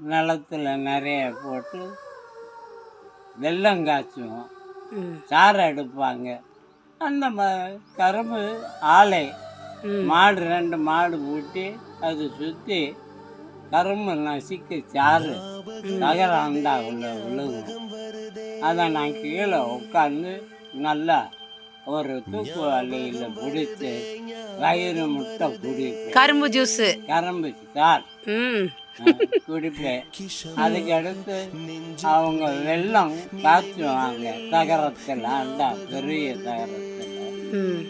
நிலத்துல நிறைய போட்டு வெல்லம் காய்ச்சுவோம். சாறு எடுப்பாங்க. அந்த ம கரும்பு ஆலை மாடு ரெண்டு மாடு பூட்டி அது சுற்றி கரும்பு நசுக்கி சாறு தகர அண்டா உள்ள விழுகும் அதை நான் கீழே உட்காந்து நல்லா ஒரு தூக்கு வலையில் பிடிச்சி வயிறு முட்டை குடிப்பேன் கரும்பு ஜூஸு. கரும்பு சார். குடிப்பேன் அதுக்கு அடுத்து அவங்க வெள்ளம் காய்ச்சுவாங்க தகரத்தில் அண்டா பெரிய தகரத்தில்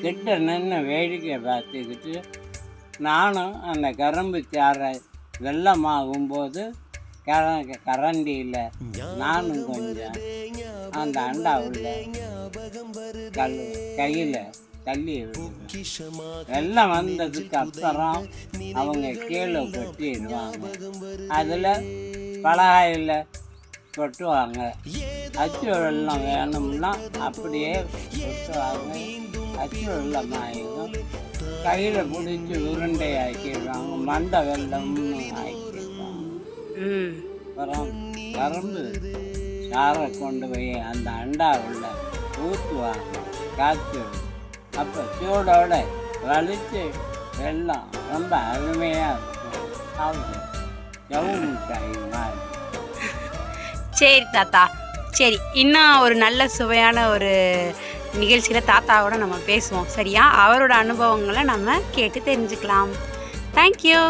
கிட்ட நின்று வேடிக்கை பார்த்துக்கிட்டு நானும் அந்த கரும்பு சாறை வெள்ளமாகும்போது கர கரண்டியில் நானும் கொஞ்சம் அந்த அண்டாவில் கல் கையில் தள்ளி வெள்ளம் வந்ததுக்கு அப்புறம் அவங்க கீழே கொட்டிடுவாங்க அதில் பலகாயில் கொட்டுவாங்க. அச்சு வெள்ளம் வேணும்னா அப்படியே கொட்டுவாங்க. அச்சு வெள்ளம் ஆகிடும் கையில் பிடிச்சி உருண்டை ஆக்கிடுவாங்க. மண்டை வெள்ளம்னு ஆக்கிடுவாங்க. ம். அப்புறம் கரும்பு சாரை கொண்டு போய் அந்த அண்டாவுள்ள ஊற்றுவாங்க காய்ச்சி அப்போ சூடோட வலிச்சு எல்லாம் ரொம்ப அருமையாக இருக்கும் ஜவு மிட்டாய் மாதிரி சரி தாத்தா சரி இன்னும் ஒரு நல்ல சுவையான ஒரு நிகழ்ச்சியில் தாத்தாவோட நம்ம பேசுவோம் சரியா அவரோட அனுபவங்களை நம்ம கேட்டு தெரிஞ்சுக்கலாம் தேங்க்யூ